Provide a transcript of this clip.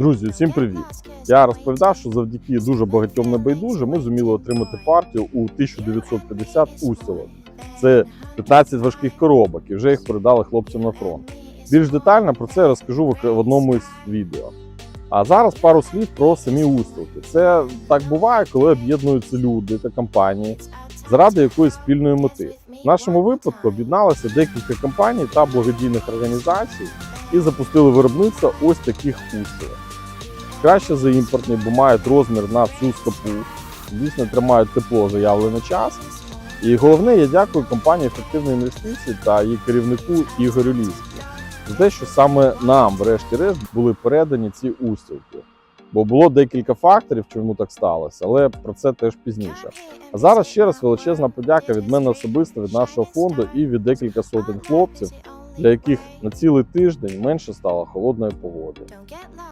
Друзі, всім привіт! Я розповідав, що завдяки дуже багатьом небайдужим ми зуміли отримати партію у 1950 устілок. Це 15 важких коробок, і вже їх передали хлопцям на фронт. Більш детально про це я розкажу в одному із відео. А зараз пару слів про самі устілки. Це так буває, коли об'єднуються люди та компанії заради якоїсь спільної мети. В нашому випадку об'єдналося декілька компаній та благодійних організацій і запустили виробництво ось таких устілок. Краще за імпортні, бо мають розмір на всю стопу, дійсно тримають тепло заявлений час. І головне, я дякую компанії ефективної інвестиції та її керівнику Ігорю Ліську за те, що саме нам, врешті-решт, були передані ці устілки. Бо було декілька факторів, чому так сталося, але про це теж пізніше. А зараз ще раз величезна подяка від мене особисто, від нашого фонду і від декілька сотень хлопців, для яких на цілий тиждень менше стало холодної погоди.